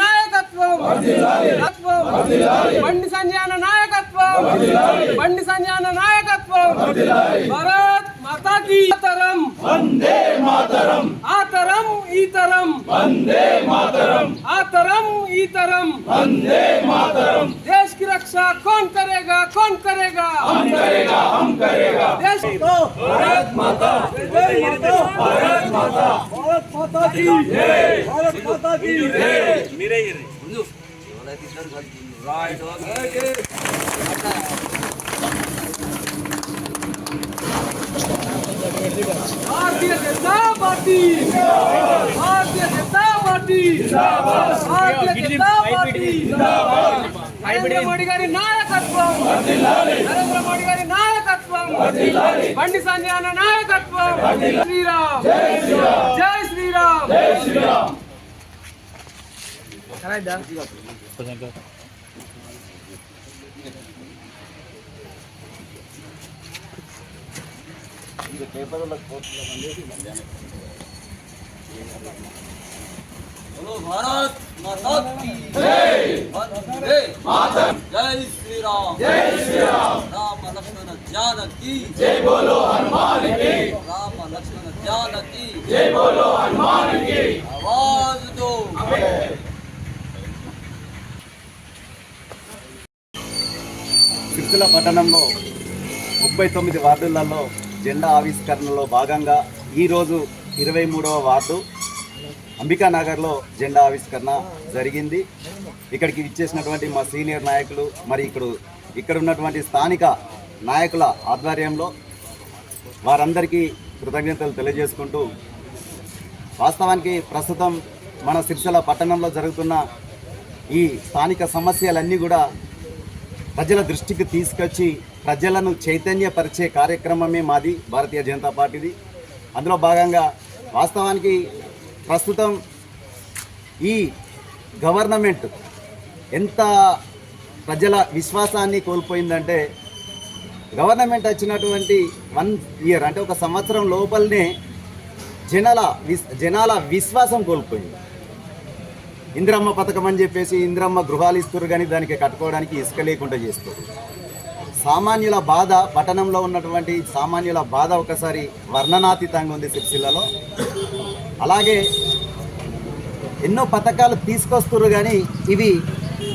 అమిత్ షా గారి నాయకత్వం నాయకత్వం. బండి సంజయన నాయకత్వం బండి సంజయన నాయకత్వం భారత్ మాతాకి తరం వందే మాతరం ఆ తరం ఈ తరం వందే మాతరం ఆ तरम ई तरम వందే మాతరం देश की रक्षा कौन करेगा कौन करेगा हम करेगा हम करेगा देश भारत माता भारत माता भारत माता की भारत माता की Bharatiya Janata party Bharatiya Janata party Bharatiya Janata party Narendra Modi గారి నాయకత్వం. నరేంద్ర మోడీ గారి నాయకత్వం. బండి సంజయ్ అన్న నాయకత్వం. శ్రీరామ్. జై శ్రీరామ్. జై శ్రీరామ్. बोलो भारत माता की वंदे मातरम जय श्री राम जय श्री राम राम लक्ष्मण जानकी जय बोलो हनुमान की राम लक्ष्मण जानकी जय बोलो हनुमान की आवाज दो సిరిసిల్ల పట్టణంలో ముప్పై తొమ్మిది వార్డులలో జెండా ఆవిష్కరణలో భాగంగా ఈరోజు ఇరవై మూడవ వార్డు అంబికా నగర్లో జెండా ఆవిష్కరణ జరిగింది. ఇక్కడికి ఇచ్చేసినటువంటి మా సీనియర్ నాయకులు మరి ఇక్కడ ఇక్కడ ఉన్నటువంటి స్థానిక నాయకుల ఆధ్వర్యంలో వారందరికీ కృతజ్ఞతలు తెలియజేసుకుంటూ వాస్తవానికి ప్రస్తుతం మన సిరిసిల్ల పట్టణంలో జరుగుతున్న ఈ స్థానిక సమస్యలన్నీ కూడా ప్రజల దృష్టికి తీసుకొచ్చి ప్రజలను చైతన్యపరిచే కార్యక్రమమే మాది భారతీయ జనతా పార్టీది. అందులో భాగంగా వాస్తవానికి ప్రస్తుతం ఈ గవర్నమెంట్ ఎంత ప్రజల విశ్వాసాన్ని కోల్పోయిందంటే గవర్నమెంట్ వచ్చినటువంటి వన్ ఇయర్ అంటే ఒక సంవత్సరం లోపలనే జనాల విస్ జనాల విశ్వాసం కోల్పోయింది. ఇంద్రమ్మ పథకం అని చెప్పేసి ఇంద్రమ్మ గృహాలు ఇస్తారు కానీ దానికి కట్టుకోవడానికి ఇసుక లేకుండా చేస్తారు సామాన్యుల బాధ పట్టణంలో ఉన్నటువంటి సామాన్యుల బాధ ఒకసారి వర్ణనాతీతంగా ఉంది సిరిసిల్లలో. అలాగే ఎన్నో పథకాలు తీసుకొస్తున్నారు కానీ ఇవి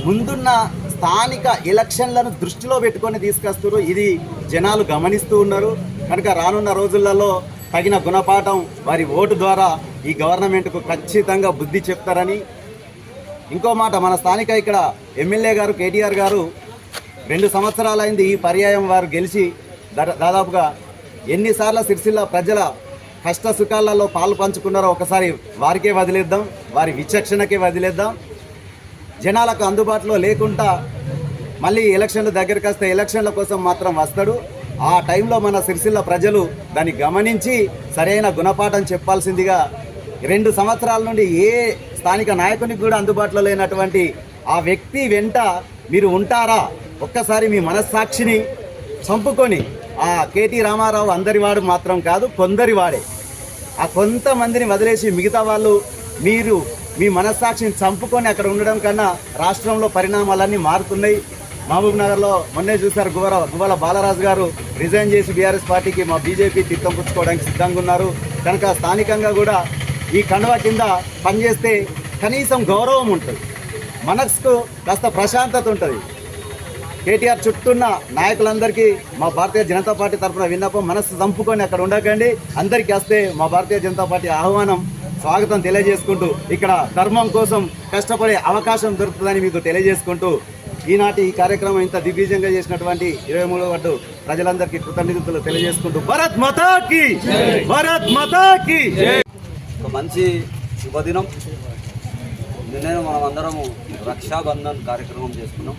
ముందున్న స్థానిక ఎలక్షన్లను దృష్టిలో పెట్టుకొని తీసుకొస్తారు ఇది జనాలు గమనిస్తూ ఉన్నారు. కనుక రానున్న రోజులలో తగిన గుణపాఠం వారి ఓటు ద్వారా ఈ గవర్నమెంట్కు ఖచ్చితంగా బుద్ధి చెప్తారని ఇంకో మాట మన స్థానిక ఇక్కడ ఎమ్మెల్యే గారు కేటీఆర్ గారు రెండు సంవత్సరాలైంది ఈ పర్యాయం వారు గెలిచి దాదాపుగా ఎన్నిసార్లు సిరిసిల్ల ప్రజల కష్ట సుఖాలలో పాలు పంచుకున్నారో ఒకసారి వారికే వదిలేద్దాం వారి విచక్షణకే వదిలేద్దాం. జనాలకు అందుబాటులో లేకుండా మళ్ళీ ఎలక్షన్లు దగ్గరికి వస్తే ఎలక్షన్ల కోసం మాత్రం వస్తాడు. ఆ టైంలో మన సిరిసిల్ల ప్రజలు దాన్ని గమనించి సరైన గుణపాఠం చెప్పాల్సిందిగా రెండు సంవత్సరాల నుండి ఏ స్థానిక నాయకునికి కూడా అందుబాటులో లేనటువంటి ఆ వ్యక్తి వెంట మీరు ఉంటారా? ఒక్కసారి మీ మనస్సాక్షిని చంపుకొని ఆ కేటీ రామారావు అందరివాడు మాత్రం కాదు కొందరివాడే. ఆ కొంతమందిని వదిలేసి మిగతా వాళ్ళు మీరు మీ మనస్సాక్షిని చంపుకొని అక్కడ ఉండడం కన్నా రాష్ట్రంలో పరిణామాలన్నీ మారుతున్నాయి. మహబూబ్ నగర్లో మొన్నే చూశారు గువర గువ్వల బాలరాజు గారు రిజైన్ చేసి బీఆర్ఎస్ పార్టీకి మా బీజేపీ తిట్టం పుచ్చుకోవడానికి సిద్ధంగా ఉన్నారు. కనుక స్థానికంగా కూడా ఈ కండువా కింద పనిచేస్తే కనీసం గౌరవం ఉంటుంది. మనసుకు కాస్త ప్రశాంతత ఉంటుంది. కేటీఆర్ చుట్టూన్న నాయకులందరికీ మా భారతీయ జనతా పార్టీ తరఫున విన్నపం మనస్సు చంపుకొని అక్కడ ఉండకండి. అందరికీ వస్తే మా భారతీయ జనతా పార్టీ ఆహ్వానం స్వాగతం తెలియజేసుకుంటూ ఇక్కడ ధర్మం కోసం కష్టపడే అవకాశం దొరుకుతుందని మీకు తెలియజేసుకుంటూ ఈనాటి ఈ కార్యక్రమం ఇంత దిగ్విజయంగా చేసినటువంటి ఇరవై మూడవ వార్డు ప్రజలందరికీ కృతజ్ఞతలు తెలియజేసుకుంటూ భరత్ మతాకి భరత్ మతాకి. ఒక మంచి శుభదినం. నిన్న మనం అందరము రక్షాబంధన్ కార్యక్రమం చేసుకున్నాం.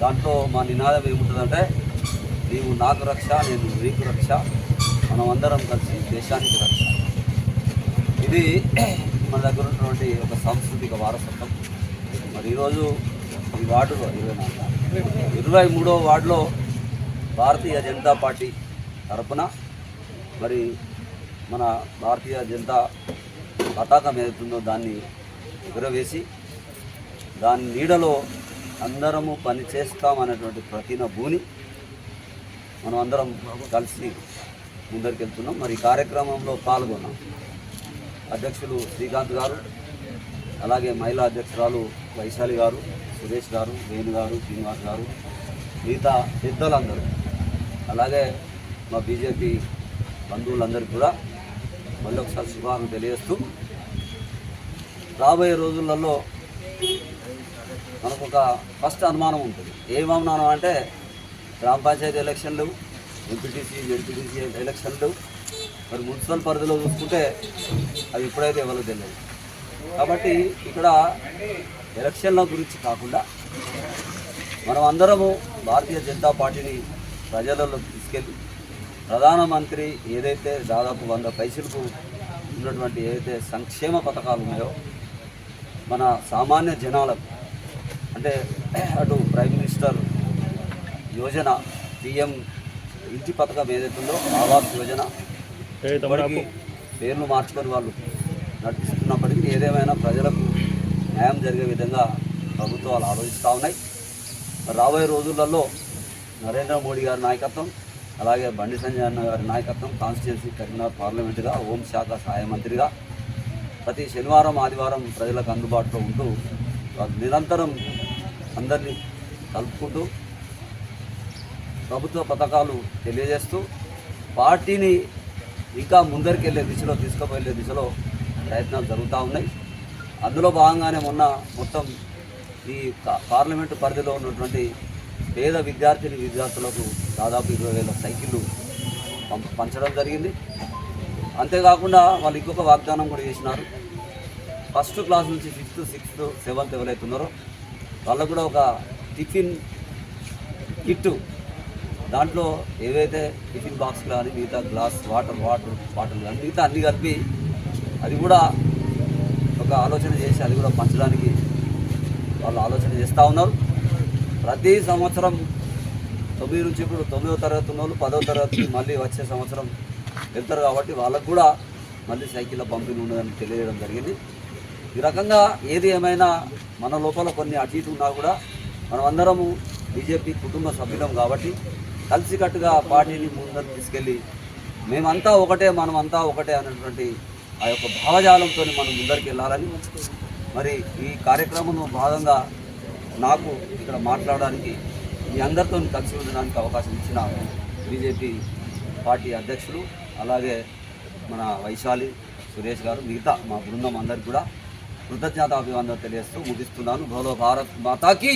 దాంట్లో మా నినాదం ఏముంటుందంటే నీవు నాకు రక్ష నేను నీకు రక్ష. మనం అందరం కలిసి దేశానికి రక్ష. ఇది మన దగ్గర ఉన్నటువంటి ఒక సాంస్కృతిక వారసత్వం. మరి ఈరోజు ఈ వార్డులో ఇరవై నాలుగు ఇరవై మూడో వార్డులో భారతీయ జనతా పార్టీ తరపున మరి మన భారతీయ జనతా పతాకం ఏదైతుందో దాన్ని ఎగురవేసి దాని నీడలో అందరము పని చేస్తామనేటువంటి ప్రతిన భూని మనం అందరం కలిసి ముందరికి వెళ్తున్నాం మరి ఈ కార్యక్రమంలో పాల్గొన్నాం. అధ్యక్షులు శ్రీకాంత్ గారు అలాగే మహిళా అధ్యక్షురాలు వైశాలి గారు సురేష్ గారు వేణు గారు శ్రీనివాస్ గారు మిగతా పెద్దలందరూ అలాగే మా బీజేపీ బంధువులందరికీ కూడా మళ్ళీ ఒకసారి శుభాలను తెలియజేస్తూ రాబోయే రోజులలో మనకు ఒక ఫస్ట్ అనుమానం ఉంటుంది. ఏం అనుమానం అంటే గ్రామ పంచాయతీ ఎలక్షన్లు ఎంపీటీసీ ఎంపీటీసీ ఎలక్షన్లు మరి మున్సిపల్ పరిధిలో చూసుకుంటే అవి ఎప్పుడైతే ఎవరో తెలియదు. కాబట్టి ఇక్కడ ఎలక్షన్ల గురించి కాకుండా మనం అందరము భారతీయ జనతా పార్టీని ప్రజలలో తీసుకెళ్ళి ప్రధానమంత్రి ఏదైతే దాదాపు వంద పైసలకు ఉన్నటువంటి ఏదైతే సంక్షేమ పథకాలు ఉన్నాయో మన సామాన్య జనాలకు అంటే అటు ప్రైమ్ మినిస్టర్ యోజన పిఎం ఇంటి పథకం ఏదైతే ఉందో ఆవాస్ యోజన ఇప్పటికీ పేర్లు మార్చుకొని వాళ్ళు నడిపిస్తున్నప్పటికీ ఏదేమైనా ప్రజలకు న్యాయం జరిగే విధంగా ప్రభుత్వాలు ఆలోచిస్తూ ఉన్నాయి. రాబోయే రోజులలో నరేంద్ర మోడీ గారి నాయకత్వం అలాగే బండి సంజయ్ అన్న గారి నాయకత్వం కాన్స్టిట్యున్సీ కరీంనగర్ పార్లమెంటుగా హోంశాఖ సహాయ మంత్రిగా ప్రతి శనివారం ఆదివారం ప్రజలకు అందుబాటులో ఉంటూ నిరంతరం అందరినీ కలుపుకుంటూ ప్రభుత్వ పథకాలు తెలియజేస్తూ పార్టీని ఇంకా ముందరికి వెళ్ళే దిశలో తీసుకుపోయే దిశలో ప్రయత్నాలు జరుగుతూ ఉన్నాయి. అందులో భాగంగానే మొన్న మొత్తం ఈ పార్లమెంటు పరిధిలో ఉన్నటువంటి పేద విద్యార్థిని విద్యార్థులకు దాదాపు ఇరవై వేల సైకిళ్ళు పంచడం జరిగింది. అంతేకాకుండా వాళ్ళు ఇంకొక వాగ్దానం కూడా చేసినారు. ఫస్ట్ క్లాస్ నుంచి ఫిఫ్త్ సిక్స్త్ సెవెంత్ ఎవరైతే ఉన్నారో వాళ్ళకు కూడా ఒక టిఫిన్ కిట్టు దాంట్లో ఏవైతే టిఫిన్ బాక్స్ కానీ మిగతా గ్లాస్ వాటర్ వాటర్ బాటిల్ కానీ మిగతా అన్నీ కలిపి అది కూడా ఒక ఆలోచన చేసి అది కూడా పంచడానికి వాళ్ళు ఆలోచన చేస్తూ ఉన్నారు. ప్రతి సంవత్సరం తొమ్మిది నుంచి ఇప్పుడు తొమ్మిదో తరగతి ఉన్న వాళ్ళు పదో తరగతి మళ్ళీ వచ్చే సంవత్సరం వెళ్తారు కాబట్టి వాళ్ళకు కూడా మళ్ళీ సైకిళ్ళ పంపిణీ ఉండదని తెలియజేయడం జరిగింది. ఈ రకంగా ఏది ఏమైనా మన లోపల కొన్ని అటు ఇటు ఉన్నా కూడా మనమందరము బీజేపీ కుటుంబ సభ్యులం కాబట్టి కలిసికట్టుగా పార్టీని ముందరు తీసుకెళ్ళి మేమంతా ఒకటే మనమంతా ఒకటే అనేటువంటి ఆ యొక్క భావజాలంతో మనం ముందరికి వెళ్ళాలని మరి ఈ కార్యక్రమంలో భాగంగా నాకు ఇక్కడ మాట్లాడడానికి మీ అందరితో కలిసి ఉండడానికి అవకాశం ఇచ్చిన బీజేపీ పార్టీ అధ్యక్షులు అలాగే మన వైశాలి సురేష్ గారు మిగతా మా బృందం అందరికి కూడా కృతజ్ఞతాభివందనలు తెలియస్తూ ముగిస్తున్నాను. భోలో భారత్ మాతాకి.